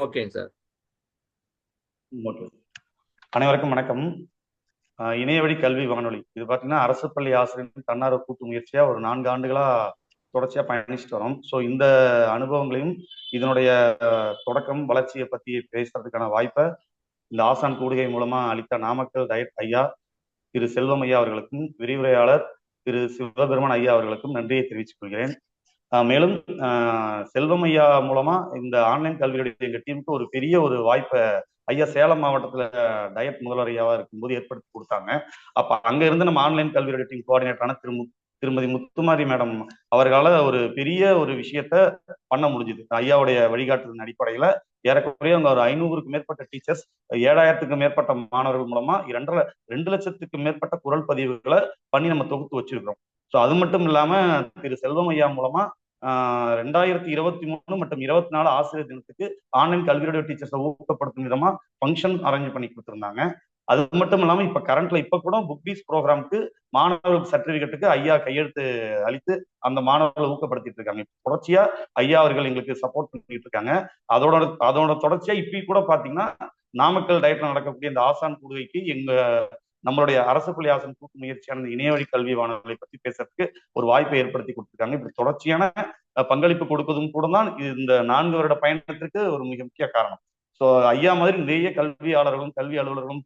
ஓகேங்க sir. Okay. அனைவருக்கும் வணக்கம். இணையவழி கல்வி வானொலி. இது பார்த்தீங்கன்னா அரசு பள்ளி ஆசிரியர் தன்னார்வ கூட்டு முயற்சியா ஒரு நான்கு ஆண்டுகளா தொடர்ச்சியா பயணிச்சுட்டு வரோம். ஸோ இந்த அனுபவங்களையும் இதனுடைய தொடக்கம் வளர்ச்சியை பத்தி பேசுறதுக்கான வாய்ப்பை இந்த ஆசான் கூடுகை மூலமா அளித்த நாமக்கல் டயட் ஐயா திரு செல்வம் ஐயா அவர்களுக்கும் விரிவுரையாளர் திரு சிவபெருமன் ஐயா அவர்களுக்கும் நன்றியை தெரிவித்துக் கொள்கிறேன். மேலும் செல்வம் ஐயா மூலமா இந்த ஆன்லைன் கல்வியுடைய எங்க டீமுக்கு ஒரு பெரிய ஒரு வாய்ப்பை ஐயா சேலம் மாவட்டத்துல டயட் முதல்வர் ஐயாவா இருக்கும்போது ஏற்படுத்தி கொடுத்தாங்க. அப்ப அங்க இருந்து நம்ம ஆன்லைன் கல்வியுடைய டீம் கோஆர்டினேட்டரான திரு திருமதி முத்துமாரி மேடம் அவர்களால ஒரு பெரிய ஒரு விஷயத்த பண்ண முடிஞ்சுது. ஐயாவுடைய வழிகாட்டுதலின் அடிப்படையில ஏறக்குறைய அங்க ஒரு ஐநூறுக்கு மேற்பட்ட டீச்சர்ஸ் ஏழாயிரத்துக்கு மேற்பட்ட மாணவர்கள் மூலமா இரண்டரை ரெண்டு லட்சத்துக்கு மேற்பட்ட குரல் பதிவுகளை பண்ணி நம்ம தொகுத்து வச்சிருக்கிறோம். ஸோ அது மட்டும் இல்லாம திரு செல்வம் ஐயா மூலமா ரெண்டாயிரத்தி இருபத்தி மூணு மற்றும் இருபத்தி நாலு ஆசிரியர் தினத்துக்கு ஆன்லைன் கல்வியுடைய டீச்சர்ஸை ஊக்கப்படுத்தும் விதமா ஃபங்க்ஷன் அரேஞ்ச் பண்ணி கொடுத்துருந்தாங்க. அது மட்டும் இல்லாம இப்ப கரண்ட்ல இப்ப கூட புக் பீஸ் ப்ரோக்ராமுக்கு மாணவர்கள் சர்டிபிகேட்டுக்கு ஐயா கையெழுத்து அளித்து அந்த மாணவர்களை ஊக்கப்படுத்திட்டு இருக்காங்க. தொடர்ச்சியா ஐயா அவர்கள் எங்களுக்கு சப்போர்ட் பண்ணிட்டு இருக்காங்க. அதோட அதோட தொடர்ச்சியா இப்ப கூட பாத்தீங்கன்னா நாமக்கல் டயட்ல நடக்கக்கூடிய இந்த ஆசான் கூடுகைக்கு எங்க நம்மளுடைய அரசு பள்ளி ஆசன் கூட்டு முயற்சியான இணையவழி கல்வி வானொலியை பத்தி பேசுறதுக்கு ஒரு வாய்ப்பை ஏற்படுத்தி கொடுத்துருக்காங்க. இப்படி தொடர்ச்சியான பங்களிப்பு கொடுப்பதும் கூட தான் இது இந்த நான்கு வருட பயணத்திற்கு ஒரு மிக முக்கிய காரணம். ஸோ ஐயா மாதிரி நிறைய கல்வியாளர்களும் கல்வி அலுவலர்களும்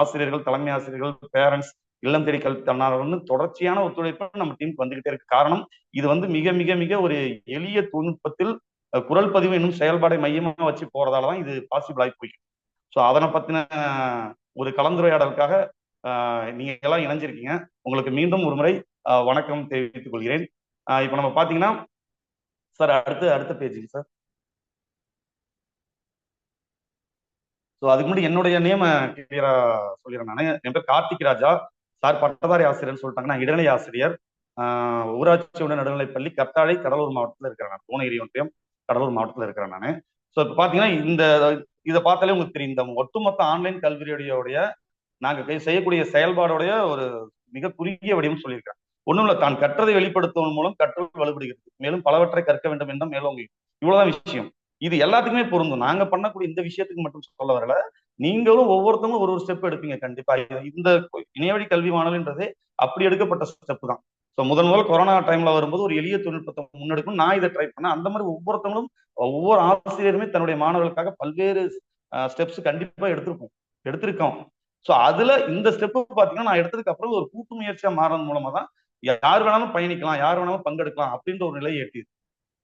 ஆசிரியர்கள் தலைமை ஆசிரியர்கள் பேரண்ட்ஸ் இல்லம் தேடி கல்வி தன்னார்வல்னு தொடர்ச்சியான ஒத்துழைப்பு நம்ம டீமுக்கு வந்துகிட்டே இருக்கு. காரணம் இது வந்து மிக மிக மிக ஒரு எளிய தொழில்நுட்பத்தில் குரல் பதிவு என்னும் செயல்பாடை மையமாக வச்சு போறதால தான் இது பாசிபிள் ஆகி போயிருக்கு. ஸோ அதனை பத்தின ஒரு கலந்துரையாடலுக்காக நீங்க எல்லாம் இணைஞ்சிருக்கீங்க. உங்களுக்கு மீண்டும் ஒரு முறை வணக்கம் தெரிவித்துக் கொள்கிறேன். இப்போ நம்ம பாத்தீங்கன்னா சார் அடுத்து அடுத்த பேஜுக்கு சார் ஸோ அதுக்கு முன்னாடி என்னுடைய நேம கிளியரா சொல்லிடுறேன் நான். என் பேர் கார்த்திக் ராஜா. சார் பட்டதாரி ஆசிரியர்னு சொல்லிட்டாங்க. நான் இடைநிலை ஆசிரியர். ஊராட்சி ஒன்று நடுநிலைப்பள்ளி கத்தாழை கடலூர் மாவட்டத்தில் இருக்கிறேன் நான். பூனகிரி ஒன்றியம் கடலூர் மாவட்டத்தில் இருக்கிறேன் நான். ஸோ இப்போ பார்த்தீங்கன்னா இந்த இதை பார்த்தாலே உங்களுக்கு தெரியும். இந்த ஒட்டுமொத்த ஆன்லைன் கல்வியுடைய நாங்கள் செய்யக்கூடிய செயல்பாடுடைய ஒரு மிக குறுகிய வடிவம் சொல்லியிருக்கிறேன் ஒண்ணும் இல்லை தான் கற்றதை வெளிப்படுத்துவதன் மூலம் கற்றல் வலுப்படுகிறது. மேலும் பலவற்றை கற்க வேண்டும் என்றும் மேலோங்கி. இவ்வளவுதான் விஷயம். இது எல்லாத்துக்குமே பொருந்தும். நாங்க பண்ணக்கூடிய இந்த விஷயத்துக்கு மட்டும் சொல்ல வரல. நீங்களும் ஒவ்வொருத்தவங்களும் ஒரு ஒரு ஸ்டெப் எடுப்பீங்க. கண்டிப்பா. இந்த இணையவழி கல்வி மாணவன்றதே அப்படி எடுக்கப்பட்ட ஸ்டெப் தான். ஸோ முதன் முதல் கொரோனா டைம்ல வரும்போது ஒரு எளிய தொழில்நுட்பத்தை முன்னெடுக்கும் நான் இதை ட்ரை பண்ணேன். அந்த மாதிரி ஒவ்வொருத்தவங்களும் ஒவ்வொரு ஆசிரியருமே தன்னுடைய மாணவர்களுக்காக பல்வேறு ஸ்டெப்ஸ் கண்டிப்பா எடுத்திருப்போம். எடுத்திருக்கோம். ஸோ அதுல இந்த ஸ்டெப் பாத்தீங்கன்னா நான் எடுத்ததுக்கு அப்புறம் ஒரு கூட்டு முயற்சியா மாறது மூலமா தான் யார் வேணாலும் பயணிக்கலாம் யார் வேணாலும் பங்கெடுக்கலாம் அப்படின்ற ஒரு நிலையை எட்டியது.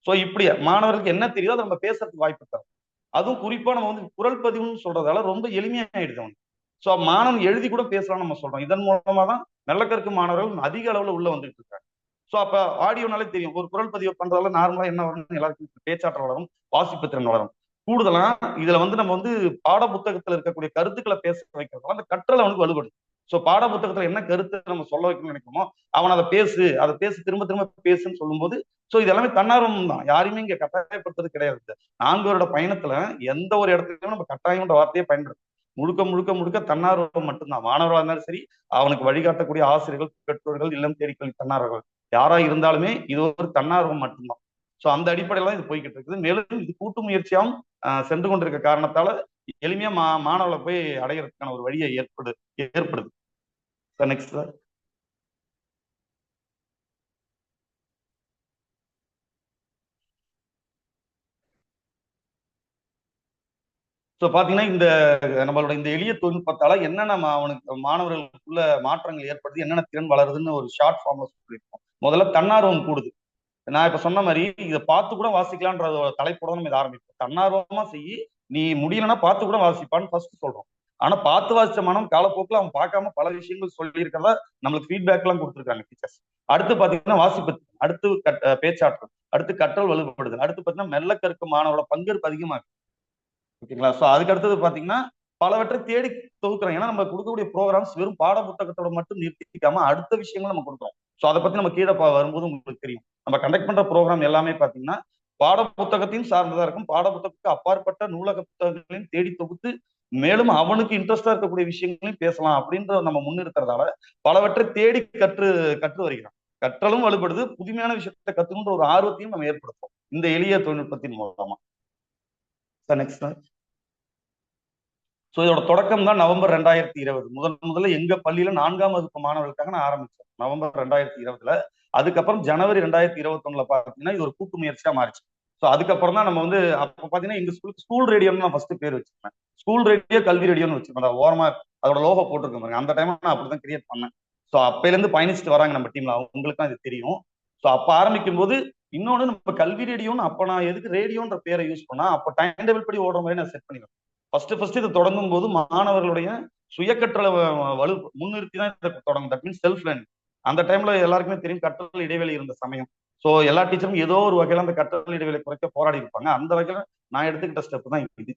ஸோ இப்படி மாணவர்களுக்கு என்ன தெரியுதோ அதை நம்ம பேசுறதுக்கு வாய்ப்பு தரும். அதுவும் குறிப்பா நம்ம வந்து குரல் பதிவுன்னு சொல்றதால ரொம்ப எளிமையாயிடுது அவனுக்கு. ஸோ மாணவன் எழுதி கூட பேசலாம் நம்ம சொல்றோம். இதன் மூலமா தான் நல்லக்கருக்கு மாணவர்கள் அதிக அளவுல உள்ள வந்துட்டு இருக்காங்க. ஸோ அப்ப ஆடியோனாலே தெரியும். ஒரு குரல் பதிவு பண்றதால நார்மலா என்ன வரும் எல்லாருக்கும் பேச்சாற்றல் வளரும் வாசிப்பு திறன் வளரும். கூடுதலா இதுல வந்து நம்ம வந்து பாட புத்தகத்துல இருக்கக்கூடிய கருத்துக்களை பேச வைக்கிறதால அந்த கற்றல் அவனுக்கு வலுப்படுது. ஸோ பாட புத்தகத்துல என்ன கருத்து நம்ம சொல்ல வைக்கணும்னு நினைக்கிறோமோ அவன் அதை பேசு அதை பேசு திரும்ப திரும்ப பேசுன்னு சொல்லும்போது ஸோ இது எல்லாமே தன்னார்வம் தான் யாரையுமே இங்க கட்டாயப்படுத்துறது கிடையாது. நான்கு வருட பயணத்துல எந்த ஒரு இடத்துலயும் நம்ம கட்டாயம்ன்ற வார்த்தையை பயன்படுத்தும் முழுக்க முழுக்க முழுக்க தன்னார்வம் மட்டும்தான். மாணவராக இருந்தாலும் சரி அவனுக்கு வழிகாட்டக்கூடிய ஆசிரியர்கள் பெற்றோர்கள் இல்லம் தேடி தன்னார்வர்கள். யாரா இருந்தாலுமே இது ஒரு தன்னார்வம் மட்டும்தான். ஸோ அந்த அடிப்படையில தான் இது போய்கிட்டு இருக்குது. மேலும் இது கூட்டு முயற்சியாகவும் ஆஹ், சென்று கொண்டிருக்க காரணத்தால எளிமையா மா மாணவர்களை போய் அடைகிறதுக்கான ஒரு வழியை ஏற்படு ஏற்படுது. சார் நெக்ஸ்ட் சார் ஸோ பாத்தீங்கன்னா இந்த நம்மளோட இந்த எளிய தொழில்நுட்பத்தால என்னென்ன அவனுக்கு மாணவர்களுக்குள்ள மாற்றங்கள் ஏற்படுது என்னென்ன திறன் வளருதுன்னு ஒரு ஷார்ட் ஃபார்ம்ல சொல்லியிருக்கோம். முதல்ல தன்னார்வம் கூடுது. நான் இப்ப சொன்ன மாதிரி இதை பார்த்து கூட வாசிக்கலான்ற தலைப்போட நம்ம இதை ஆரம்பிப்போம். தன்னார்வமா செய்ய நீ முடியலன்னா பார்த்து கூட வாசிப்பான்னு ஃபர்ஸ்ட் சொல்றோம். ஆனா பார்த்து வாசிச்ச மனம் காலப்போக்கில் அவன் பார்க்காம பல விஷயங்கள் சொல்லியிருக்கிறதா நம்மளுக்கு ஃபீட்பேக் எல்லாம் கொடுத்துருக்காங்க டீச்சர்ஸ் அடுத்து பாத்தீங்கன்னா வாசிப்பு அடுத்து பேச்சாற்றல் அடுத்து கற்றல் வலுப்படுது அடுத்து பாத்தீங்கன்னா மெல்ல கற்கும் மாணவரோட பங்கேற்பு அதிகமாகும் ஓகேங்களா? ஸோ அதுக்கு அடுத்தது பாத்தீங்கன்னா பலவற்றை தேடி தொகுக்கிறோம். ஏன்னா நம்ம கொடுக்கக்கூடிய ப்ரோக்ராம்ஸ் வெறும் பாட புத்தகத்தோட மட்டும் நிறுத்திக்காம அடுத்த விஷயங்களும் நம்ம கொடுக்குறோம். ஸோ அதை பத்தி நம்ம கீழே பா- வரும்போது உங்களுக்கு தெரியும். நம்ம கண்டக்ட் பண்ற ப்ரோக்ராம் எல்லாமே பாத்தீங்கன்னா பாட புத்தகத்தையும் சார்ந்ததா இருக்கும். பாட புத்தகத்துக்கு அப்பாற்பட்ட நூலக புத்தகங்களையும் தேடி தொகுத்து மேலும் அவனுக்கு இன்ட்ரெஸ்டா இருக்கக்கூடிய விஷயங்களையும் பேசலாம் அப்படின்ற நம்ம முன்னிறுத்துறதால பலவற்றை தேடி கற்று கற்று வருகிறோம் கற்றலும் வலுப்படுது. புதுமையான விஷயத்தை கத்துக்கொண்ட ஒரு ஆர்வத்தையும் நம்ம ஏற்படுத்தும் இந்த எளிய தொழில்நுட்பத்தின் மூலமா. சார் நெக்ஸ்ட் ஸோ இதோட தொடக்கம் தான் நவம்பர் ரெண்டாயிரத்தி இருபது. முதல் முதல்ல எங்க பள்ளியில நான்காம் வகுப்பு மாணவர்களுக்காக நான் ஆரம்பிச்சேன். நவம்பர் ரெண்டாயிரத்தி இருபதுல. அதுக்கப்புறம் ஜனவரி ரெண்டாயிரத்தி இருபத்தி ஒண்ணுல பாத்தீங்கன்னா இது ஒரு கூட்டு முயற்சியா மாறிச்சு. ஸோ அதுக்கப்புறம் தான் நம்ம வந்து அப்போ பார்த்தீங்கன்னா எங்கள் ஸ்கூலுக்கு ஸ்கூல் ரேடியோன்னு நான் ஃபர்ஸ்ட் பேர் வச்சிருக்கேன் ஸ்கூல் ரேடியோ கல்வி ரேடியோன்னு வச்சிருந்தேன் அந்த ஓரமா அதோட லோகோ போட்டிருக்கேன் பாருங்க. அந்த டைம் நான் அப்படி தான் கிரியேட் பண்ணேன். ஸோ அப்போலேருந்து பயணிச்சுட்டு வராங்க நம்ம டீம்ல அவங்களுக்கு தான் இது தெரியும். ஸோ அப்போ ஆரம்பிக்கும் போது இன்னொன்று நம்ம கல்வி ரேடியோன்னு அப்போ நான் எதுக்கு ரேடியோன்ற பேரை யூஸ் பண்ணா அப்போ டைம் டேபிள் படி ஓடுற மாதிரி நான் செட் பண்ணிடுவேன் ஃபர்ஸ்ட் ஃபர்ஸ்ட் இது தொடங்கும் போது மாணவர்களுடைய சுயக்கற்றலை வலு முன்னிறுத்தி தான் இதை தொடங்கும் தட் மீன்ஸ் செல்ஃப் லேர்னிங் அந்த டைம்ல எல்லாருக்குமே தெரியும் கற்றல் இடைவெளி இருந்த சமயம். ஸோ எல்லா டீச்சரும் ஏதோ ஒரு வகையில அந்த கற்றல் இடைவெளி குறைக்க போராடி இருப்பாங்க. அந்த வகையில நான் எடுத்துக்கிட்ட ஸ்டெப் தான் இது.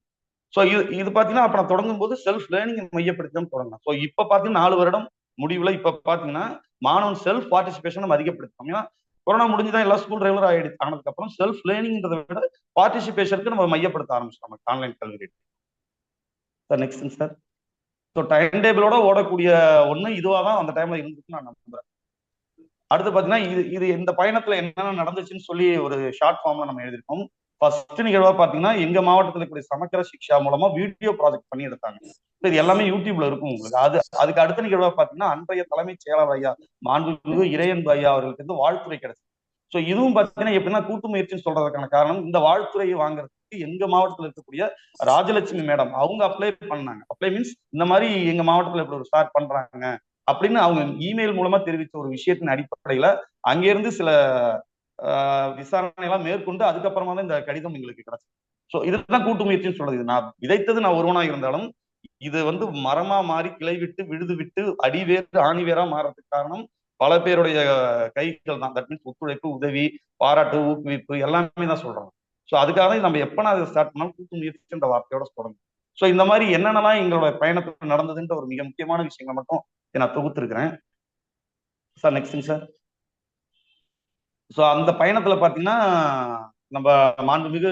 ஸோ இது இது பாத்தீங்கன்னா அப்ப நான் தொடங்கும் போது செல்ஃப் லேர்னிங் மையப்படுத்தி தான் தொடங்கினேன். ஸோ இப்போ பார்த்தீங்கன்னா நாலு வருடம் முடிவுல இப்ப பார்த்தீங்கன்னா மாணவன் செல்ஃப் பார்ட்டிசிபேஷன் நம்ம அதிகப்படுத்தோம் ஏன்னா கொரோனா முடிஞ்சுதான் எல்லா ஸ்கூல் ரெகுலர் ஆயிடுச்சு ஆனதுக்கு அப்புறம் செல்ஃப் லேர்னிங்ன்றதை விட பார்ட்டிசிபேஷனுக்கு நம்ம மையப்படுத்த ஆரம்பிச்சிட்டோம் ஆன்லைன் கல்வி sir next sir so time டேபிளோட ஓடக்கூடிய ஒண்ணு இதுவா தான் அந்த டைம்ல இருந்துச்சுன்னு நான் நம்புறேன். அடுத்து பாத்தீங்கன்னா இது இது இந்த பயணத்துல என்னென்ன நடந்துச்சுன்னு சொல்லி ஒரு ஷார்ட் ஃபார்ம்ல நம்ம எழுதியிருக்கோம். ஃபர்ஸ்ட் நிகழ்வா பாத்தீங்கன்னா எங்க மாவட்டத்தில் இருக்கக்கூடிய சமக்கர சிக்ஷா மூலமா வீடியோ ப்ராஜெக்ட் பண்ணி எடுத்தாங்க. இது எல்லாமே யூடியூப்ல இருக்கும் உங்களுக்கு. அது அதுக்கு அடுத்த நிகழ்வா பாத்தீங்கன்னா அன்றைய தலைமைச் செயலாளர் ஐயா மாண்புமிகு இறையன்பு ஐயா அவர்களுக்கு வந்து வாழ்த்துறை கிடைச்சது. ஸோ இதுவும் பாத்தீங்கன்னா எப்படின்னா கூட்டு முயற்சின்னு சொல்றதுக்கான காரணம் இந்த வாழ்த்துறையை வாங்குறதுக்கு எங்க மாவட்டத்தில் இருக்கக்கூடிய ராஜலட்சுமி மேடம் அவங்க அப்ளை பண்ணாங்க. அப்ளை மீன்ஸ் இந்த மாதிரி எங்க மாவட்டத்தில் இப்படி ஒரு ஸ்டார்ட் பண்றாங்க. அப்படின்னு அவங்க இமெயில் மூலமா தெரிவித்த ஒரு விஷயத்தின் அடிப்படையில அங்கிருந்து சில விசாரணை எல்லாம் மேற்கொண்டு அதுக்கப்புறமா தான் இந்த கடிதம் எங்களுக்கு கிடைச்சது. ஸோ இதுதான் கூட்டு முயற்சின்னு சொல்றது. நான் விதைத்தது நான் ஒருவனா இருந்தாலும் இது வந்து மரமா மாறி கிளை விட்டு விழுது விட்டு அடிவேறு ஆணிவேரா மாறதுக்கு காரணம் பல பேருடைய கைகள் தான். தட் மீன்ஸ் ஒத்துழைப்பு உதவி பாராட்டு ஊக்குவிப்பு எல்லாமே தான் சொல்றாங்க. ஸோ அதுக்காக நம்ம எப்ப நான் அதை ஸ்டார்ட் பண்ணாலும் கூட்டு முயற்சின்ற வார்த்தையோட தொடங்கும் ஸோ இந்த மாதிரி என்னென்னலாம் எங்களோட பயணத்தில் நடந்ததுன்ற ஒரு மிக முக்கியமான விஷயங்களை மட்டும் நான் தொகுத்துருக்கிறேன். சார் நெக்ஸ்ட் சார் ஸோ அந்த பயணத்துல பாத்தீங்கன்னா நம்ம மாண்புமிகு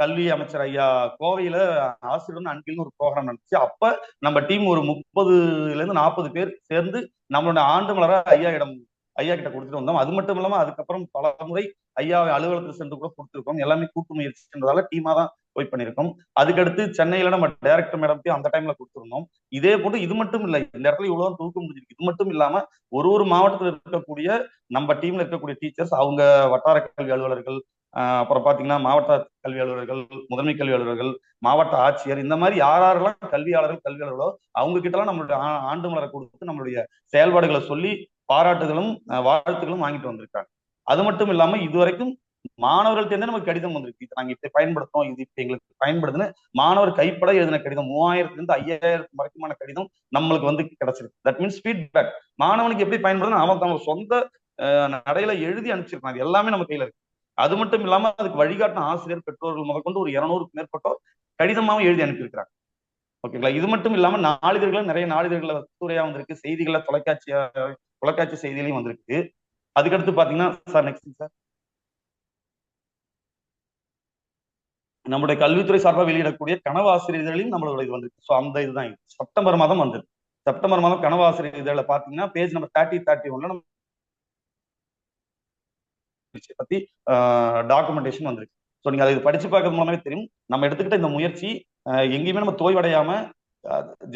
கல்வி அமைச்சர் ஐயா கோவையில ஆசிரியர் அன்பில்னு ஒரு ப்ரோக்ராம் நடந்துச்சு. அப்ப நம்ம டீம் ஒரு முப்பதுல இருந்து நாற்பது பேர் சேர்ந்து நம்மளோட ஆண்டு மலர ஐயா இடம் ஐயா கிட்ட கொடுத்துட்டு வந்தோம். அது மட்டும் இல்லாம அதுக்கப்புறம் பல முறை ஐயா அலுவலகத்தில் சென்று கூட கொடுத்துருக்கோம். எல்லாமே கூட்டு முயற்சின்றதால டீமா தான் போய் பண்ணியிருக்கோம் அதுக்கடுத்து சென்னையில நம்ம டைரக்டர் மேடம்த்தையும் அந்த டைம்ல கொடுத்துருந்தோம். இதே போட்டு இது மட்டும் இல்லை இந்த இடத்துல இவ்வளவு தூக்க முடிஞ்சிருக்கு. இது மட்டும் இல்லாம ஒரு ஒரு மாவட்டத்தில் இருக்கக்கூடிய நம்ம டீம்ல இருக்கக்கூடிய டீச்சர்ஸ் அவங்க வட்டார கல்வி அலுவலர்கள் அப்புறம் பாத்தீங்கன்னா மாவட்ட கல்வி அலுவலர்கள் முதன்மை கல்வி அலுவலர்கள் மாவட்ட ஆட்சியர் இந்த மாதிரி யார் யாரெல்லாம் கல்வியாளர்கள் கல்வியாளர்களோ அவங்க கிட்ட எல்லாம் நம்மளுடைய ஆண்டு மலரை கொடுத்து நம்மளுடைய செயல்பாடுகளை சொல்லி பாராட்டுகளும் வாழ்த்துகளும் வாங்கிட்டு வந்திருக்காங்க. அது மட்டும் இல்லாம இதுவரைக்கும் மாணவர்கள்ட்ட நமக்கு கடிதம் வந்திருக்கு. இது நாங்க இப்படி பயன்படுத்தோம் இது இப்ப எங்களுக்கு பயன்படுதுன்னு மாணவர் கைப்பட எழுதின கடிதம் மூவாயிரத்துல இருந்து ஐயாயிரத்து வரைக்குமான கடிதம் நம்மளுக்கு வந்து கிடைச்சிருக்கு. தட் மீன்ஸ் ஃபீட்பேக் மாணவனுக்கு எப்படி பயன்படுதுன்னு அவன் அவங்க சொந்த நடையில எழுதி அனுப்பிச்சிருக்கான் அது எல்லாமே நம்ம கையில இருக்கு. அது மட்டும் இல்லாம அதுக்கு வழிகாட்டின ஆசிரியர் பெற்றோர்கள் முதற்கொண்டு ஒரு இருநூறுக்கு மேற்பட்டோர் கடிதமாகவும் எழுதி அனுப்பியிருக்கிறாங்க. ஓகேங்களா இது மட்டும் இல்லாம நாளிதழ்கள் நிறைய நாளிதழ்களை துறையா வந்திருக்கு. செய்திகளை தொலைக்காட்சியா தொலைக்காட்சி செய்திகளையும் வந்திருக்கு. அதுக்கடுத்து பாத்தீங்கன்னா சார் நெக்ஸ்ட் சார் நம்முடைய கல்வித்துறை சார்பாக வெளியிடக்கூடிய கனவாசிரியர்களையும் நம்மளோட இது வந்திருக்கு. ஸோ அந்த இதுதான் இது. செப்டம்பர் மாதம் வந்திருக்கு செப்டம்பர் மாதம் கனவாசிரியர் இதழ பாத்தீங்கன்னா பேஜ் நம்பர் தேர்ட்டி தேர்ட்டி ஒன்ல நம்ம பத்தி டாக்குமெண்டேஷன் வந்திருக்கு. ஸோ நீங்க அதை படிச்சு பார்க்கறது மூலமே தெரியும். நம்ம எடுத்துக்கிட்ட இந்த முயற்சி எங்கேயுமே நம்ம தோய்வடையாம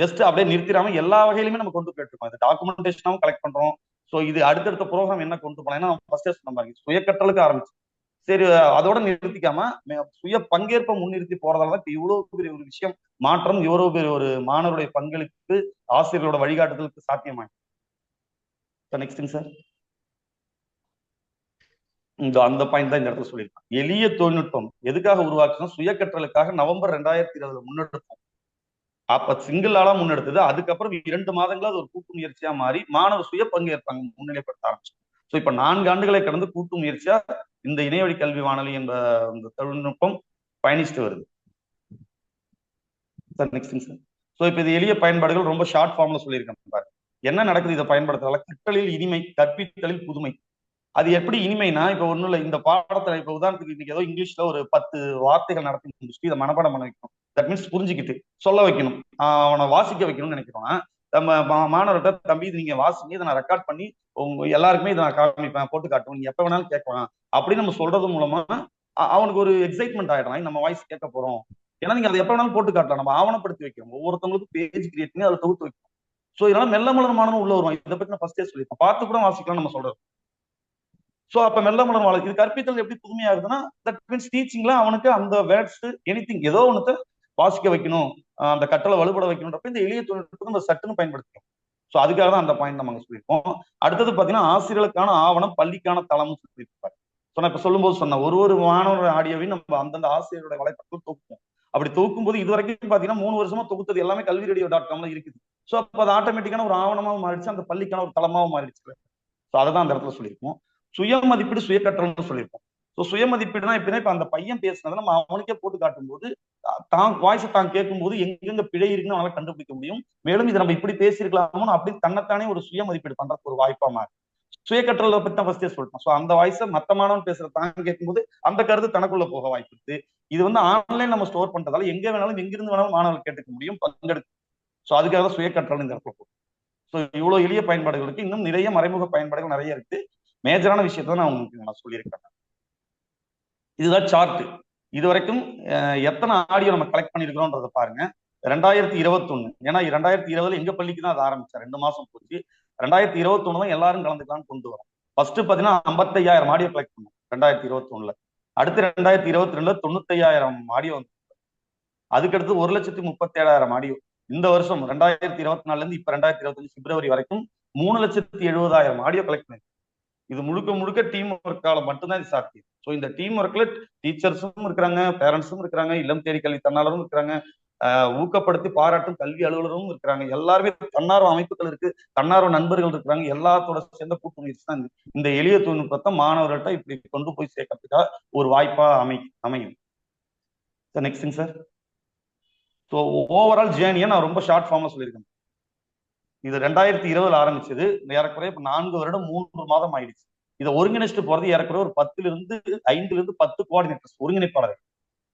ஜஸ்ட் அப்படியே நிறுத்திடாம எல்லா வகையிலுமே நம்ம கொண்டு போயிட்டு இருக்கோம். இது டாக்குமெண்டேஷனாவும் கலெக்ட் பண்றோம். ஸோ இது அடுத்தடுத்த ப்ரோக்ராம் என்ன கொண்டு போகலாம் ஏன்னா ஃபர்ஸ்ட் நம்ம சுய கற்றலுக்கு ஆரம்பிச்சு. சரி அதோட நிறுத்திக்காம சுய பங்கேற்பை முன்னிறுத்தி போறதால தான் இவ்வளவு பெரிய ஒரு விஷயம் மாற்றம் இவ்வளவு பெரிய ஒரு மாணவருடைய பங்களிப்பு ஆசிரியர்களோட வழிகாட்டுதலுக்கு சாத்தியமாயிருக்கு. நெக்ஸ்ட் சார் இந்த அந்த பாயிண்ட் தான் இந்த இடத்துல சொல்லியிருக்கேன் எளிய தொழில்நுட்பம் எதுக்காக உருவாக்குனா சுய கற்றலுக்காக நவம்பர் ரெண்டாயிரத்தி இருபதுல முன்னெடுத்தோம். அப்ப சிங்கிள் ஆளா முன்னெடுத்தது அதுக்கப்புறம் இரண்டு மாதங்களா அது ஒரு கூட்டு முயற்சியா மாறி மாணவர் சுய பங்கேற்பாங்க முன்னிலைப்படுத்த ஆரம்பிச்சு ஸோ இப்ப நான்கு ஆண்டுகளை கடந்து கூட்டு முயற்சியா இந்த இணையவழி கல்வி வானொலி என்ற இந்த தொழில்நுட்பம் பயணிச்சுட்டு வருது. சார் நெக்ஸ்ட் சார் ஸோ இப்போ இது எளிய பயன்பாடுகள் ரொம்ப ஷார்ட் ஃபார்ம்ல சொல்லியிருக்கேன் பாரு என்ன நடக்குது இதை பயன்படுத்துறதால? கற்றலில் இனிமை கற்பித்தலில் புதுமை. அது எப்படி இனிமைனா இப்ப ஒண்ணும் இல்ல இந்த பாடத்துல இப்ப உதாரணத்துக்கு இன்னைக்கு ஏதோ இங்கிலீஷ்ல ஒரு பத்து வார்த்தைகள் நடத்தி முடிச்சுட்டு இதை மனப்பாடம் பண்ண வைக்கணும். தட் மீன்ஸ் புரிஞ்சுக்கிட்டு சொல்ல வைக்கணும். அவனை வாசிக்க வைக்கணும்னு நினைக்கிறோம் நம்ம மாணவர்கிட்ட தம்பி இது நீங்க வாசிங்க. இதை நான் ரெக்கார்ட் பண்ணி உங்க எல்லாருக்குமே இதை நான் காமிப்பேன். போட்டு காட்டுவேன். நீங்க எப்ப வேணாலும் கேட்கலாம். அப்படின்னு நம்ம சொல்றது மூலமா அவனுக்கு ஒரு எக்ஸைட்மெண்ட் ஆயிடலாம் நம்ம வாய்ஸ் கேட்க போறோம். ஏன்னா நீங்க அதை எப்ப வேணாலும் போட்டு காட்டலாம். நம்ம ஆவணப்படுத்தி வைக்கிறோம் ஒவ்வொருத்தவங்களுக்கும் பேஜ் கிரியேட் பண்ணி அதை தொகுத்து வைக்கிறோம் சோ இதனால மெல்ல மலர் மாணவன் உள்ள வருவான். இதை பத்தி நான் ஃபர்ஸ்டே சொல்லியிருக்கேன் பார்த்து கூட வாசிக்கலாம் நம்ம சொல்றது. சோ அப்ப மெல்ல மலர் மாணவன் இது கற்பித்தல் எப்படி புதுமையாகுதுன்னா தட் மீன்ஸ் டீச்சிங்ல அவனுக்கு அந்த வேர்ட்ஸ் எனி திங் ஏதோ ஒன்றத்தை வாசிக்க வைக்கணும். அந்த கட்டளை வலுப்பட வைக்கணுன்றப்ப இந்த எளிய தொழில்நுட்பத்தை நம்ம சட்டுன்னு பயன்படுத்திக்கணும். ஸோ அதுக்காக தான் அந்த பாயிண்ட் நம்ம சொல்லியிருக்கோம். அடுத்தது பாத்தீங்கன்னா ஆசிரியர்களுக்கான ஆவணம் பள்ளிக்கான தளம்னு சொல்லியிருப்பாரு. ஸோ நான் இப்போ சொல்லும்போது சொன்னேன் ஒரு ஒரு மாணவர் ஆடியோவையும் நம்ம அந்தந்த ஆசிரியருடைய வலைப்படத்தில் தொகுப்போம். அப்படி தொகுக்கும் போது இது வரைக்கும் பாத்தீங்கன்னா மூணு வருஷமா தொகுத்தது எல்லாமே கல்வி ரேடியோ டாட் காம்ல இருக்குது. ஸோ அப்போ அது ஆட்டோமேட்டிக்கான ஒரு ஆவணமாக மாறிடுச்சு அந்த பள்ளிக்கான ஒரு தளமாவும் மாறிடுச்சு. ஸோ அதை தான் அந்த இடத்துல சொல்லியிருக்கோம். சுய மதிப்பீடு சுய கற்றல்னு சொல்லியிருக்கோம். ஸோ சுயமதிப்பீடுனா எப்படின்னா இப்ப அந்த பையன் பேசினதை நம்ம அவனுக்கே போட்டு காட்டும்போது தான் வாய்ஸை தான் கேட்கும்போது எங்கெங்க பிழை இருக்குன்னு அவனால கண்டுபிடிக்க முடியும். மேலும் இதை நம்ம இப்படி பேசியிருக்கலாமோ அப்படி தன்னைத்தானே ஒரு சுய மதிப்பீடு பண்றதுக்கு ஒரு வாய்ப்பா மாறும். சுய கற்றலை பத்தி தான் ஃபர்ஸ்டே சொல்லிட்டோம். ஸோ அந்த வாய்ஸை மத்த மாணவன் தான் கேட்கும்போது அந்த கருத்து தனக்குள்ள போக வாய்ப்பு இருக்கு. இது வந்து ஆன்லைன் நம்ம ஸ்டோர் பண்றதால எங்க வேணாலும் எங்கிருந்து வேணாலும் மாணவர்கள் கேட்டுக்க முடியும் பங்கெடுக்க ஸோ அதுக்காக தான் சுய கற்றல் இந்த இடத்துல போகும் ஸோ இவ்வளவு எளிய பயன்பாடுகள் இருக்கு. இன்னும் நிறைய மறைமுக பயன்பாடுகள் நிறைய இருக்கு. மேஜரான விஷயத்த நான் உங்களுக்கு நான் சொல்லியிருக்கேன். இதுதான் சார்ட் இது வரைக்கும் எத்தனை ஆடியோ நம்ம கலெக்ட் பண்ணிருக்கிறோன்றத பாருங்க. ரெண்டாயிரத்தி இருபத்தொன்னு. ஏன்னா ரெண்டாயிரத்தி இருபதுல எங்க பள்ளிக்கு தான் அது ஆரம்பிச்சா ரெண்டு மாசம் போச்சு. ரெண்டாயிரத்தி இருபத்தொன்னு தான் எல்லாரும் கலந்துக்கலாம்னு கொண்டு வரோம். ஃபர்ஸ்ட் பாத்தீங்கன்னா ஐம்பத்தையாயிரம் ஆடியோ கலெக்ட் பண்ணோம் ரெண்டாயிரத்தி இருபத்தொன்னுல. அடுத்து ரெண்டாயிரத்தி இருபத்தி ரெண்டுல தொண்ணூத்தையாயிரம் ஆடியோ வந்து. அதுக்கடுத்து ஒரு லட்சத்தி முப்பத்தி ஏழாயிரம் ஆடியோ இந்த வருஷம் ரெண்டாயிரத்தி இருபத்தி நாலுல இருந்து இப்ப ரெண்டாயிரத்தி இருபத்தஞ்சு பிப்ரவரி வரைக்கும் மூணு லட்சத்தி எழுபதாயிரம் ஆடியோ கலெக்ட் பண்ணி இது முழுக்க முழுக்க டீம் ஒர்க்கால மட்டும்தான் இது சாத்தியம். ஸோ இந்த டீம் ஒர்க்ல டீச்சர்ஸும் இருக்கிறாங்க பேரண்ட்ஸும் இருக்கிறாங்க இல்லம் தேடி கல்வி தன்னாளரும் இருக்கிறாங்க ஊக்கப்படுத்தி பாராட்டும் கல்வி அலுவலரும் இருக்கிறாங்க. எல்லாருமே தன்னார்வ அமைப்புகள் இருக்கு தன்னார்வ நண்பர்கள் இருக்கிறாங்க எல்லாத்தோட சேர்ந்த கூட்டு முயற்சி தான் இந்த எளிய தொழில்நுட்பத்தை மாணவர்கள்ட்ட இப்படி கொண்டு போய் சேர்க்கறதுக்காக ஒரு வாய்ப்பா அமை அமையும். Sir next sir so overall ஜேர்னியை நான் ரொம்ப ஷார்ட் ஃபார்மா சொல்லியிருக்கேன். இது ரெண்டாயிரத்தி இருபதுல ஆரம்பிச்சது. ஏறக்குறைய நான்கு வருடம் மூன்று மாதம் ஆயிடுச்சு. இதை ஒருங்கிணைச்சிட்டு போறது ஏறக்குறைய ஒரு பத்துல இருந்து ஐந்துல இருந்து பத்து கோஆர்டினேட்டர்ஸ் ஒருங்கிணைப்பாளர்கள்.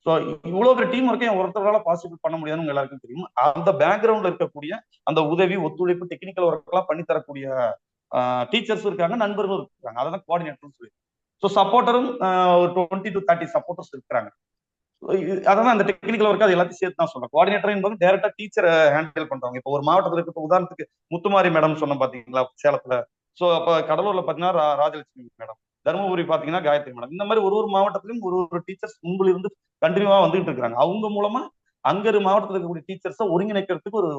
ஸோ இவ்வளவு பெரிய டீம் ஒர்க்கையும் ஒருத்தரால பாசிபிள் பண்ண முடியாதுன்னு எல்லாருக்கும் தெரியும். அந்த பேக்ரவுண்ட்ல இருக்கக்கூடிய அந்த உதவி ஒத்துழைப்பு டெக்னிக்கல் ஒர்க்கெல்லாம் பண்ணி தரக்கூடிய டீச்சர்ஸ் இருக்காங்க நண்பர்களும் இருக்காங்க. அதான் கோஆர்டினேட்டர் சொல்லி ஸோ சப்போர்ட்டரும் ஒரு டுவெண்ட்டி டு தேர்ட்டி சப்போர்ட்டர்ஸ் இருக்கிறாங்க அதான் அந்த டெக்னிக்கல் ஒர்க் அது எல்லாத்தையும் சேர்த்து தான் சொல்றேன் கோஆர்டினேட்டர் என்பது டேரக்டா டீச்சரை ஹேண்டில் பண்றவங்க. இப்போ ஒரு மாவட்டத்தில் இருக்க உதாரணத்துக்கு முத்துமாரி மேடம் சொன்ன பாத்தீங்களா சேலத்துல. சோ அப்ப கடலூர்ல பாத்தீங்கன்னா ராஜலட்சுமி மேடம் தருமபுரி பாத்தீங்கன்னா காயத்ரி மேடம் இந்த மாதிரி ஒரு ஒரு மாவட்டத்திலும் ஒரு ஒரு டீச்சர்ஸ் முன்புல இருந்து கண்டினியூவா வந்துட்டு இருக்காங்க அவங்க மூலமா அங்க ஒரு மாவட்டத்தில் இருக்கக்கூடிய டீச்சர்ஸை ஒருங்கிணைக்கிறதுக்கு ஒரு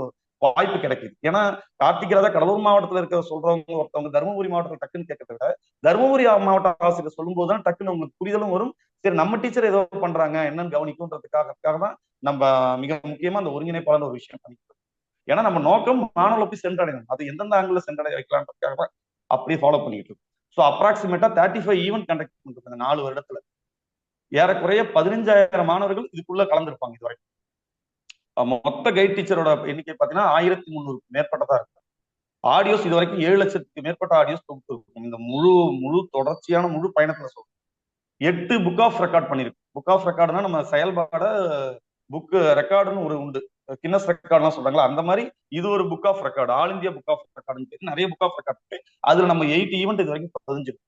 வாய்ப்பு கிடைக்குது. ஏன்னா கார்த்திக் ராஜா கடலூர் மாவட்டத்துல இருக்க சொல்றவங்க ஒருத்தவங்க தருமபுரி மாவட்டத்தில் டக்குன்னு கேட்கறத விட தருமபுரி மாவட்ட ஆசிரியர் சொல்லும் போதுதான் டக்குன்னு உங்களுக்கு புரிதலும் வரும் சரி நம்ம டீச்சர் ஏதோ பண்றாங்க என்னன்னு கவனிக்கும்ன்றதுக்காக தான் நம்ம மிக முக்கியமா அந்த ஒருங்கிணைப்பாளர் ஒரு விஷயம் பண்ணிக்கிறோம் ஏன்னா நம்ம நோக்கம் மாணவர்களை போய் சென்றடையணும். அது எந்தெந்த ஆங்கில சென்றடைய வைக்கலான்றதுக்காக தான் அப்படியே ஃபாலோ பண்ணிட்டு இருக்கோம். So அப்ராக்சிமேட்டா thirty five event conduct பண்ணிருக்காங்க நாலு வருடத்துல. ஏறக்குறைய பதினஞ்சாயிரம் மாணவர்கள் இதுக்குள்ள கலந்துருப்பாங்க இது வரைக்கும். மொத்த கைட் டீச்சரோட எண்ணிக்கை பார்த்தீங்கன்னா ஆயிரத்தி முந்நூறுக்கு மேற்பட்டதா இருக்கு. ஆடியோஸ் இது வரைக்கும் ஏழு லட்சத்துக்கு மேற்பட்ட ஆடியோஸ் தொகுத்து இருக்கும். இந்த முழு முழு தொடர்ச்சியான முழு பயணத்துல சொல்லணும் எட்டு புக் ஆஃப் ரெக்கார்ட் பண்ணிருக்கு புக் ஆஃப் ரெக்கார்டுனா நம்ம செயல்பாட புக் ரெக்கார்டுன்னு ஒரு உண்டு. கின்னஸ் ரெக்கார்ட்லாம் சொல்றாங்களா? அந்த மாதிரி இது ஒரு book of record all India book of ரெக்கார்டுன்னு நிறைய புக் ஆஃப் ரெக்கார்ட் அதுல நம்ம எயிட் ஈவெண்ட் இது வரைக்கும் பதிஞ்சிருக்கோம்.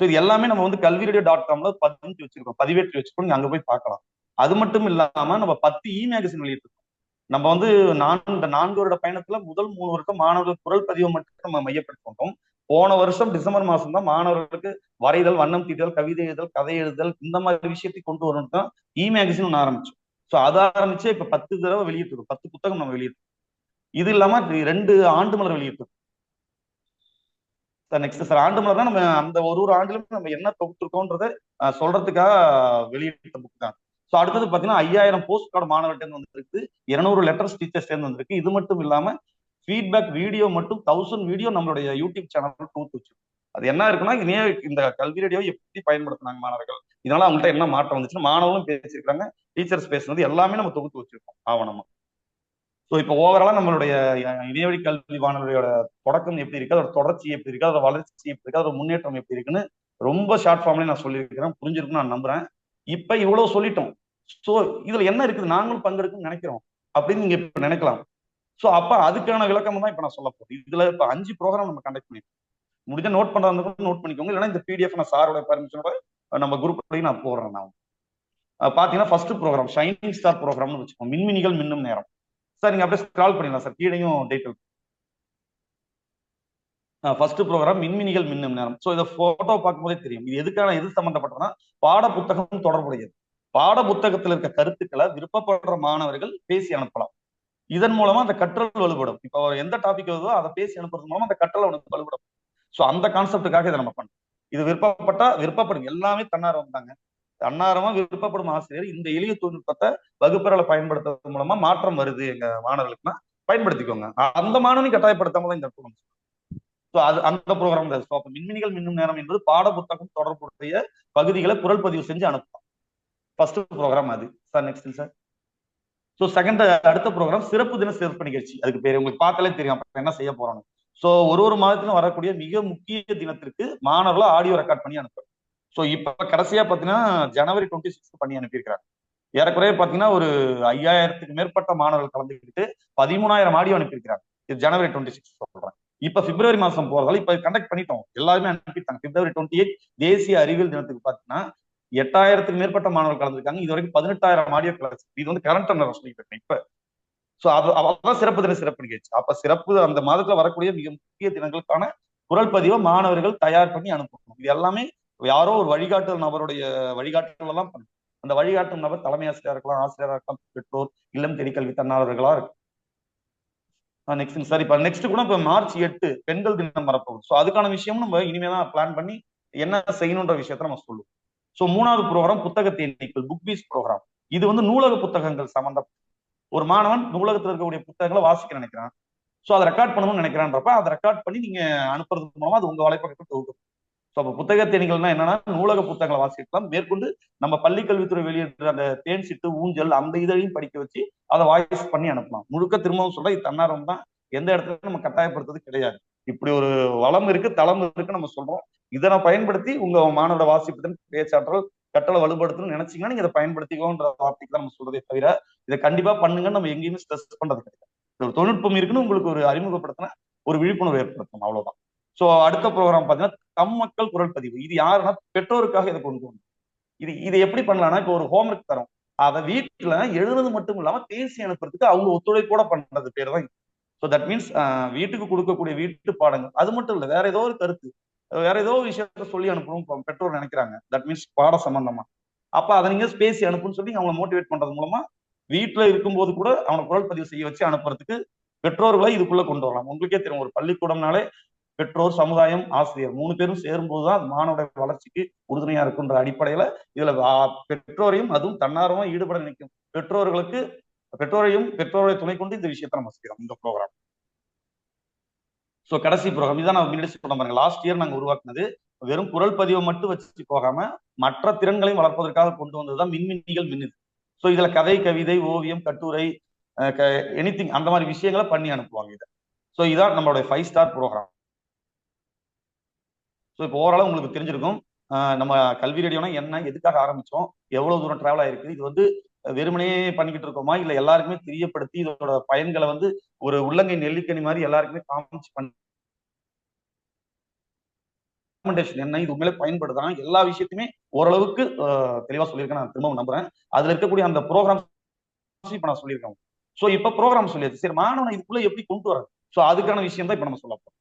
ஸோ இது எல்லாமே நம்ம வந்து கல்வி ரேடியோ டாட் காம்ல பதிஞ்சு வச்சிருக்கோம். பதிவேற்றி வச்சிருக்கோம். நீங்க அங்க போய் பார்க்கலாம். அது மட்டும் இல்லாம நம்ம பத்து இ மேகசின் வெளியிட்டிருக்கோம். நம்ம வந்து நான்கு நான்கு வருட பயணத்துல முதல் மூணு வருடம் மாணவர்கள் குரல் பதிவை மட்டும் நம்ம மையப்படுத்தி கொண்டோம். போன வருஷம் டிசம்பர் மாசம் தான் மாணவர்களுக்கு வரைதல் வண்ணம் தீட்டுதல் கவிதை எழுதல் கதை எழுதல் இந்த மாதிரி விஷயத்தை கொண்டு வரணும் தான் இ மேகசின் ஒன்று ஆரம்பிச்சோம். ஸோ அதை ஆரம்பிச்சு இப்ப பத்து தடவை வெளியிட்டிருக்கோம். பத்து புத்தகம் நம்ம வெளியிட்டோம் இது இல்லாம ரெண்டு ஆண்டு மலர் வெளியிட்டிருக்கோம். சார் நெக்ஸ்ட் சார் ஆண்டு மலர் தான் நம்ம அந்த ஒரு ஒரு ஆண்டிலும் நம்ம என்ன தொகுத்துருக்கோன்றத சொல்றதுக்காக வெளியிட்ட புக் தான். ஸோ அடுத்தது பார்த்தீங்கன்னா ஐயாயிரம் போஸ்ட் கார்டு மாணவர்கிட்ட வந்திருக்கு. இருநூறு லெட்டர்ஸ் டீச்சர்ஸ்லேருந்து வந்திருக்கு. இது மட்டும் இல்லாம ஃபீட்பேக் வீடியோ மட்டும் தௌசண்ட் வீடியோ நம்மளுடைய யூடியூப் சேனல் டூத் வச்சு அது என்ன இருக்குன்னா இனிய இந்த கல்வி ரேடியோ எப்படி பயன்படுத்தினாங்க மாணவர்கள்? இதனால அவங்கள்ட்ட என்ன மாற்றம் வந்துச்சுன்னா மாணவர்களும் பேசியிருக்காங்க டீச்சர்ஸ் பேசுனது எல்லாமே நம்ம தொகுத்து வச்சிருக்கோம் ஆவணமா. ஸோ இப்போ ஓவராலா நம்மளுடைய இணையவழி கல்வி மாணவர்களோட தொடக்கம் எப்படி இருக்கு அதோட தொடர்ச்சி எப்படி இருக்கு அதோட வளர்ச்சி எப்படி இருக்கு அதோட முன்னேற்றம் எப்படி இருக்குன்னு ரொம்ப ஷார்ட் ஃபார்ம்லேயே நான் சொல்லியிருக்கிறேன் புரிஞ்சிருக்குன்னு நான் நம்புறேன். இப்ப இவ்வளவு சொல்லிட்டோம். ஸோ இதுல என்ன இருக்குது? நாங்களும் பங்கெடுக்கணும்னு நினைக்கிறோம். அப்படின்னு நீங்க இப்ப நினைக்கலாம். ஸோ அப்போ அதுக்கான விளக்கம் தான் இப்போ நான் சொல்ல போறேன். இதுல இப்போ அஞ்சு ப்ரோக்ராம் நம்ம கண்டக்ட் பண்ணிருக்கோம். முடிஞ்ச நோட் பண்றதா நோட் பண்ணிக்கோங்க. இல்லைன்னா இந்த பிடிஎஃப் நான் சாரோட பர்மிஷனோட நம்ம குரூப்லையும் நான் போடுறேன் நான். அஹ் பாத்தீங்கன்னா ஃபர்ஸ்ட் ப்ரோக்ராம் ஷைனிங் ஸ்டார் ப்ரோக்ராம்னு வச்சுக்கோங்க. மின்மினிகள் மின்னும் நேரம். சார் நீங்க அப்படியே ஸ்க்ரால் பண்ணிடலாம் சார். கீழையும் டேட் ஃபர்ஸ்ட் ப்ரோக்ராம் மின்மினிகள் மின்னும் நேரம். ஸோ இதை போட்டோ பார்க்கும்போதே தெரியும். இது எதுக்கான எது சம்மந்தப்பட்டதுன்னா பாட புத்தகம் தொடர்புடையது. பாட புத்தகத்தில் இருக்க கருத்துக்களை விருப்பப்படுற மாணவர்கள் பேசி அனுப்பலாம். இதன் மூலமா அந்த கற்றல் வலுப்படும். இப்போ எந்த டாபிக் வருதோ அதை பேசி அனுப்புறது மூலமா அந்த கற்றல் அவனுக்கு வலுப்படும். ஸோ அந்த கான்செப்டுக்காக இதை நம்ம பண்ணோம் இது விருப்பப்பட்டா விருப்பப்படும். எல்லாமே தன்னார்வம் தாங்க. தன்னார்வமா விருப்பப்படும் ஆசிரியர் இந்த எளிய தொழில்நுட்பத்தை வகுப்பறையில பயன்படுத்துறது மூலமா மாற்றம் வருது எங்க மாணவர்களுக்குன்னா பயன்படுத்திக்கோங்க. அந்த மாணவனை கட்டாயப்படுத்தாம தான் இந்த ப்ரோக்ராம் ஸோ அது அந்த ப்ரோக்ராம் தான். ஸோ அப்போ மின்மினிகள் மின்னும் நேரம் என்பது பாட புத்தகம் தொடர்புடைய பகுதிகளை குரல் பதிவு செஞ்சு அனுப்பலாம் ஃபர்ஸ்ட் ப்ரோக்ராம் அது. Sir next sir so second அடுத்த ப்ரோக்ராம் சிறப்பு தின சிறப்பு நிகழ்ச்சி. அதுக்கு பேர் உங்களுக்கு பார்த்தாலே தெரியும். அப்புறம் என்ன செய்ய போறோம் ஸோ ஒரு ஒரு மாதத்திலும் வரக்கூடிய மிக முக்கிய தினத்திற்கு மாணவர்களை ஆடியோ ரெக்கார்ட் பண்ணி அனுப்புறோம். ஸோ இப்போ கடைசியா பார்த்தீங்கன்னா ஜனவரி டுவெண்ட்டி சிக்ஸ் பண்ணி அனுப்பியிருக்கிறாங்க ஏறக்குறைய பார்த்தீங்கன்னா ஒரு ஐயாயிரத்துக்கு மேற்பட்ட மாணவர்கள் கலந்துக்கிட்டு பதிமூணாயிரம் ஆடியோ அனுப்பியிருக்கிறாங்க இது ஜனவரி டுவெண்ட்டி சிக்ஸ் சொல்றேன். இப்ப பிப்ரவரி மாசம் போறதால இப்ப கண்டக்ட் பண்ணிட்டோம். எல்லாருமே அனுப்பிட்டாங்க. பிப்ரவரி டுவெண்ட்டி எயிட் தேசிய அறிவியல் தினத்துக்கு பாத்தீங்கன்னா எட்டாயிரத்துக்கு மேற்பட்ட மாணவர்கள் கலந்துருக்காங்க. இது வரைக்கும் பதினெட்டாயிரம் ஆடியோ கிளாஸ் இது வந்து கரண்ட் நான் சொல்லிட்டு இப்ப சோ அது அதான் சிறப்பு தின சிறப்பு நிகழ்ச்சி. அப்ப சிறப்பு அந்த மாதத்துல வரக்கூடிய மிக முக்கிய தினங்களுக்கான குரல் பதிவை மாணவர்கள் தயார் பண்ணி அனுப்பணும். இது எல்லாமே யாரோ ஒரு வழிகாட்டுதல் நபருடைய வழிகாட்டுதல் எல்லாம் பண்ணும். அந்த வழிகாட்டும் நபர் தலைமை ஆசிரியராக இருக்கலாம் ஆசிரியராக இருக்கலாம் பெற்றோர் இல்லம் தேடி கல்வி தன்னாளர்களா இருக்கும் நெக்ஸ்ட் சார் இப்ப நெக்ஸ்ட் கூட இப்ப மார்ச் எட்டு பெண்கள் தினம் வரப்போகுது. ஸோ அதுக்கான விஷயம் நம்ம இனிமேதான் பிளான் பண்ணி என்ன செய்யணுன்ற விஷயத்த நம்ம சொல்லுவோம். ஸோ மூணாவது ப்ரோக்ராம் புத்தக தேனீக்கள் புக் பீஸ் ப்ரோக்ராம் இது வந்து நூலக புத்தகங்கள் சம்பந்தம். ஒரு மாணவன் நூலகத்தில் இருக்கக்கூடிய புத்தகங்களை வாசிக்க நினைக்கிறான். ஸோ அதை ரெக்கார்ட் பண்ணணும்னு நினைக்கிறான்றப்ப அதை ரெக்கார்ட் பண்ணி நீங்க அனுப்புறது மூலமா அது உங்க வலைப்பக்கத்தில் தொகுக்கும். ஸோ அப்போ புத்தக தேனிகள்னா என்னன்னா நூலக புத்தகங்களை வாசிக்கலாம். மேற்கொண்டு நம்ம பள்ளி கல்வித்துறை வெளியிடுற அந்த தேன் சிட்டு ஊஞ்சல் அந்த இதையும் படிக்க வச்சு அதை வாய்ஸ் பண்ணி அனுப்பலாம். முழுக்க திரும்பவும் சொல்ல இது தான் எந்த இடத்துல நம்ம கட்டாயப்படுத்துறது கிடையாது. இப்படி ஒரு வளம் இருக்கு தளம் இருக்கு நம்ம சொல்றோம். இதனை பயன்படுத்தி உங்க மாணவரோட வாசிப்புடன் பேச்சாற்றல் கட்டளை வலுப்படுத்தணும்னு நினைச்சீங்கன்னா நீங்க இதை பயன்படுத்திக்கோன்ற வார்த்தைக்கு தான் நம்ம சொல்றதே தவிர இதை கண்டிப்பா பண்ணுங்கன்னு நம்ம எங்கேயுமே ஸ்ட்ரெஸ் பண்றது கிடையாது. ஒரு தொழில்நுட்பம் இருக்குன்னு உங்களுக்கு ஒரு அறிமுகப்படுத்தின ஒரு விழிப்புணர்வு ஏற்படுத்தணும் அவ்வளவுதான். சோ அடுத்த ப்ரோக்ராம் பாத்தீங்கன்னா தம் மக்கள் குரல் பதிவு. இது யாருன்னா பெற்றோருக்காக இதை கொண்டு வரணும். இது இதை எப்படி பண்ணலாம்னா இப்போ ஒரு ஹோம்ஒர்க் தரோம். அதை வீட்டுல எழுதுறது மட்டும் இல்லாம பேசி அனுப்புறதுக்கு அவங்க ஒத்துழைப்போட பண்றது பேர் தான் ஸோ தட் மீன்ஸ் வீட்டுக்கு கொடுக்கக்கூடிய வீட்டு பாடங்கள். அது மட்டும் இல்லை வேற ஏதோ ஒரு கருத்து. வேற ஏதோ விஷயத்த சொல்லி அனுப்பணும் பெற்றோர் நினைக்கிறாங்க. தட் மீன்ஸ் பாட சம்பந்தமா. அப்ப அதை நீங்க பேசி அனுப்புன்னு சொல்லி அவங்களை மோட்டிவேட் பண்றது மூலமா வீட்டுல இருக்கும்போது கூட அவனை குரல் பதிவு செய்ய வச்சு அனுப்புறதுக்கு பெற்றோர்களை இதுக்குள்ள கொண்டு வரலாம். உங்களுக்கே தெரியும் ஒரு பள்ளிக்கூடம்னாலே பெற்றோர் சமுதாயம் ஆசிரியர் மூணு பேரும் சேரும்போதுதான் மாணவ வளர்ச்சிக்கு உறுதுணையா இருக்குன்ற அடிப்படையில இதுல பெற்றோரையும் அதுவும் தன்னார்வமா ஈடுபட நினைக்கும் பெற்றோர்களுக்கு பெற்றோரையும் பெற்றோரை துணை கொண்டு இந்த விஷயத்த நம்ம செய்யறோம் இந்த ப்ரோக்ராம் ஸோ கடைசி ப்ரோக்ராம் இதான் நான் முன்னாடி சொல்ல பாருங்க. லாஸ்ட் இயர் நாங்கள் உருவாக்குனது வெறும் குரல் பதிவை மட்டும் வச்சு போகாம மற்ற திறன்களையும் வளர்ப்பதற்காக கொண்டு வந்ததுதான் மின்மினிகள் மின்னுது ஸோ இதுல கதை கவிதை ஓவியம் கட்டுரை எனி திங் அந்த மாதிரி விஷயங்களை பண்ணி அனுப்புவாங்க இதை. ஸோ இதான் நம்மளுடைய ஃபைவ் ஸ்டார் ப்ரோக்ராம். ஸோ இப்போ ஓவராலாக உங்களுக்கு தெரிஞ்சிருக்கும். நம்ம கல்வி ரேடியோனா என்ன எதுக்காக ஆரம்பிச்சோம் எவ்வளவு தூரம் டிராவல் ஆயிருக்கு இது வந்து வெறுமனே பண்ணிக்கிட்டு இருக்கோமா? இல்ல எல்லாருக்குமே தெரியப்படுத்தி இதோட பயன்களை வந்து ஒரு உள்ளங்கை நெல்லிக்கனி மாதிரி எல்லாருக்குமே காமிச்சு பண்ணேஷன் என்ன? இது உண்மையிலே பயன்படுதான் எல்லா விஷயத்தையுமே ஓரளவுக்கு தெளிவா சொல்லியிருக்கேன். நான் திரும்பவும் நம்புறேன். அதுல இருக்கக்கூடிய அந்த ப்ரோக்ராம் இப்ப நான் சொல்லியிருக்கேன். சோ இப்ப ப்ரோக்ராம் சொல்லியாச்சு. சரி மாணவனை இதுக்குள்ள எப்படி கொண்டு வர சோ அதுக்கான விஷயம் தான் இப்ப நம்ம சொல்ல போறோம்.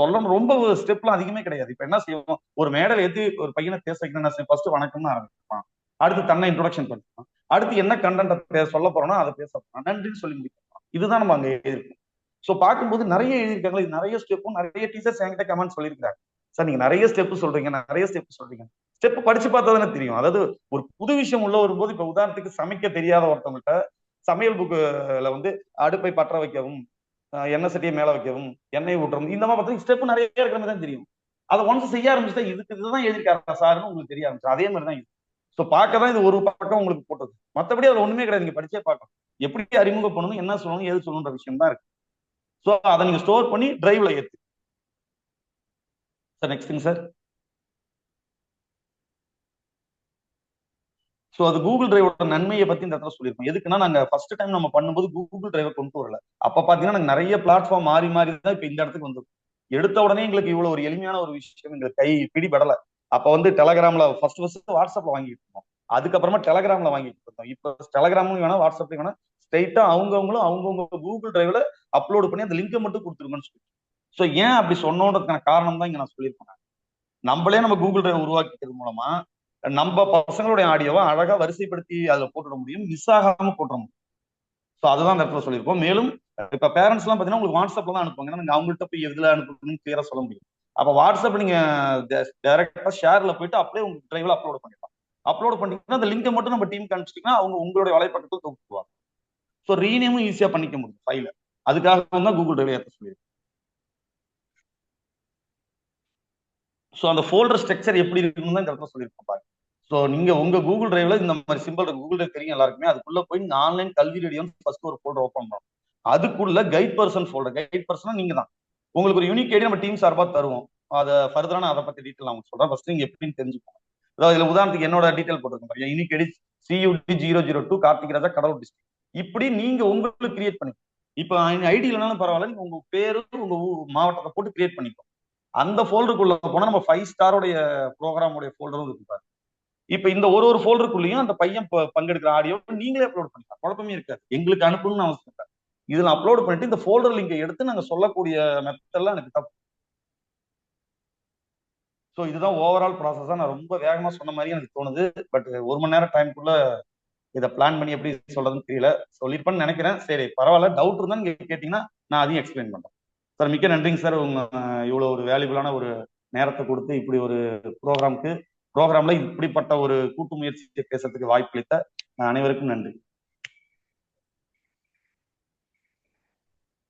சொல்லணும். ரொம்ப ஸ்டெப்லாம் அதிகமே கிடையாது. இப்ப என்ன செய்வோம்? ஒரு மேடல் ஏத்தி ஒரு பையனை பேச வைக்கணும் ஃபர்ஸ்ட் வணக்கம்னு ஆரம்பிப்பான் அடுத்து தன்னை இன்ட்ரோடக்ஷன் பண்ணுவான் அடுத்து என்ன கண்டென்ட் சொல்ல போறோம்னா அதை பேச போறோம். நன்றின்னு சொல்லி முடிக்கலாம் இதுதான் நம்ம அங்க எழுதியிருக்கோம். ஸோ பார்க்கும்போது நிறைய எழுதியிருக்காங்க. இது நிறைய ஸ்டெப்பும் நிறைய டீச்சர்ஸ் என்கிட்ட கமெண்ட் சொல்லியிருக்காங்க சார் நீங்க நிறைய ஸ்டெப் சொல்றீங்க. நிறைய ஸ்டெப் சொல்றீங்க. ஸ்டெப் படிச்சு பார்த்தா தானே தெரியும். அதாவது ஒரு புது விஷயம் உள்ள வரும்போது இப்ப உதாரணத்துக்கு சமைக்க தெரியாத ஒருத்தவங்கள்ட்ட சமையல் புக்குல வந்து அடுப்பை பற்ற வைக்கவும் எண்ணெய் சட்டியை மேல வைக்கவும் எண்ணெய் ஊட்டுறவும் இந்த மாதிரி பார்த்தா ஸ்டெப் நிறைய இருக்கிற மாதிரி தான் தெரியும். அதை ஒன்ஸ் செய்ய ஆரம்பிச்சுட்டா இதுக்கு இதுதான் எழுதிருக்காரு சார்னு உங்களுக்கு தெரிய ஆரம்பிச்சு அதே மாதிரி தான் இது. ஸோ பார்க்க தான் இது ஒரு பக்கம் உங்களுக்கு போட்டது. மற்றபடி அதில் ஒண்ணுமே கிடையாது. நீங்க படிச்சே பார்க்கணும். எப்படி அறிமுகம் பண்ணணும் என்ன சொல்லணும் எது சொல்லணுன்ற விஷயம் தான் இருக்கு. ஸோ அதை நீங்க ஸ்டோர் பண்ணி டிரைவ்ல ஏத்து. சார் நெக்ஸ்ட் சார் ஸோ அது கூகுள் டிரைவோட நன்மையை பத்தி இந்த இடத்துல சொல்லியிருக்கோம். எதுக்குன்னா நாங்க ஃபர்ஸ்ட் டைம் நம்ம பண்ணும்போது கூகுள் டிரைவை கொண்டு வரல. அப்ப பாத்தீங்கன்னா நாங்க நிறைய பிளாட்ஃபார்ம் மாறி மாறி தான் இப்ப இந்த இடத்துக்கு வந்து எடுத்த உடனே எங்களுக்கு இவ்வளவு ஒரு எளிமையான ஒரு விஷயம் எங்களுக்கு கை பிடிபடலை. அப்ப வந்து டெலகிராம்ல ஃபர்ஸ்ட் ஃபர்ஸ்ட் வாட்ஸ்அப்ல வாங்கிட்டு இருந்தோம். அதுக்கப்புறமா டெலகிராம்ல வாங்கிட்டு இருந்தோம். இப்போ டெலகிராமும் வேணா வாட்ஸ்அப்லையும் வேணா ஸ்ட்ரைட்டா அவங்கவுங்களும் அவங்கவுங்க கூகுள் டிரைவ்ல அப்லோட் பண்ணி அந்த லிங்கை மட்டும் கொடுத்துருங்கன்னு சொல்லி ஸோ ஏன் அப்படி சொன்னோன்றதுக்கான காரணம் தான் இங்க நான் சொல்லியிருப்பேன் நம்மளே நம்ம கூகுள் டிரைவ் உருவாக்கிக்கிறது மூலமா நம்ம பசங்களுடைய ஆடியோவை அழகா வரிசைப்படுத்தி அதுல போட்டுட முடியும் மிஸ் ஆகாம போட்டுற முடியும். ஸோ அதுதான் அந்த இடத்துல சொல்லியிருக்கோம். மேலும் இப்ப பேரண்ட்ஸ் எல்லாம் பாத்தீங்கன்னா உங்களுக்கு வாட்ஸ்அப்ல தான் அனுப்புவாங்க. நீங்க அவங்கள்ட்ட போய் எதுல அனுப்பணும்னு கிளியரா சொல்ல முடியும் அப்ப வாட்ஸ்அப் நீங்க டைரக்டா ஷேர்ல போயிட்டு அப்படியே உங்க டிரைவ்ல அப்லோட் பண்ணிடலாம். அப்லோட் பண்ணிட்டீங்கன்னா அந்த லிங்கை மட்டும் நம்ம டீம் அனுப்பிச்சிட்டீங்கன்னா அவங்க உங்களுடைய வலைப்பக்கத்தில் தொகுத்துவாங்க ஸோ ரீநேமும் ஈஸியா பண்ணிக்க முடியும் ஃபைல அதுக்காக தான் கூகுள் டிரைவ் ஏற்ற சொல்லியிருக்கேன். ஸோ அந்த ஃபோல்டர் ஸ்ட்ரக்சர் எப்படி இருக்குன்னு தான் இந்த இடத்துல சொல்லியிருக்கோம் பாருங்க. ஸோ நீங்க உங்க கூகுள் டிரைவ்ல இந்த மாதிரி சிம்பிள் இருக்கு கூகுள் டிரைவ் தெரியும் எல்லாருக்குமே அதுக்குள்ள போய் நீங்க ஆன்லைன் கல்வி ரேடியோன்னு ஃபர்ஸ்ட் ஒரு ஃபோல்டர் ஓப்பன் பண்ணணும். அதுக்குள்ள கைட் பர்சன் ஃபோல்டர் கைட் பர்சனா நீங்க தான் உங்களுக்கு ஒரு யூனிக் ஐடியா நம்ம டீம் சார்பாக தருவோம். அதை ஃபர்தரா நான் அதை பத்தி டீட்டெயில் நான் சொல்றேன். ஃபர்ஸ்ட் நீங்கள் எப்படின்னு தெரிஞ்சுக்கோங்க. அதாவது இதுல உதாரணத்துக்கு என்னோட டீட்டெயில் போட்டிருக்கேன் பாருங்க. Unique ID CUD zero zero two Karthik Raja Cuddalore district இப்படி நீங்க உங்களுக்கு கிரியேட் பண்ணி இப்போ ஐடி இல்லைனாலும் பரவாயில்ல நீங்க உங்க பேரு உங்க மாவட்டத்தை போட்டு கிரியேட் பண்ணிக்கோ அந்த ஃபோல்டருக்குள்ள போனா நம்ம ஃபைவ் ஸ்டாரோடைய ப்ரோக்ராமுடைய ஃபோல்டரும் இருக்கு இப்ப இந்த ஒரு ஒரு ஃபோல்டருக்குள்ளேயும் அந்த பையன் பங்கெடுக்கிற ஆடியோ நீங்களே அப்லோட் பண்ணிக்கலாம். குழப்பமே இருக்காது. எங்களுக்கு அனுப்பணும்னு அவசியம் இல்லை. இதுல அப்லோட் பண்ணிட்டு இந்த ஃபோல்டர் லிங்கை எடுத்து நாங்க சொல்லக்கூடிய மெத்தட்லாம் எனக்கு தப்பு. ஸோ இதுதான் ஓவரால் ப்ராசஸா நான் ரொம்ப வேகமா சொன்ன மாதிரி எனக்கு தோணுது. பட் ஒரு மணி நேரம் டைம்குள்ள இதை பிளான் பண்ணி எப்படி சொல்றதுன்னு தெரியல. சொல்லிருப்பேன்னு நினைக்கிறேன். சரி பரவாயில்ல. டவுட் இருந்தா நீங்க கேட்டீங்கன்னா நான் அதையும் எக்ஸ்பிளைன் பண்றேன். சார் மிக்க நன்றிங்க சார் உங்க இவ்வளவு ஒரு வேல்யூபிளான ஒரு நேரத்தை கொடுத்து இப்படி ஒரு ப்ரோக்ராம்க்கு ப்ரோக்ராம்ல இப்படிப்பட்ட ஒரு கூட்டு முயற்சியை பேசுறதுக்கு வாய்ப்பளித்த அனைவருக்கும் நன்றி.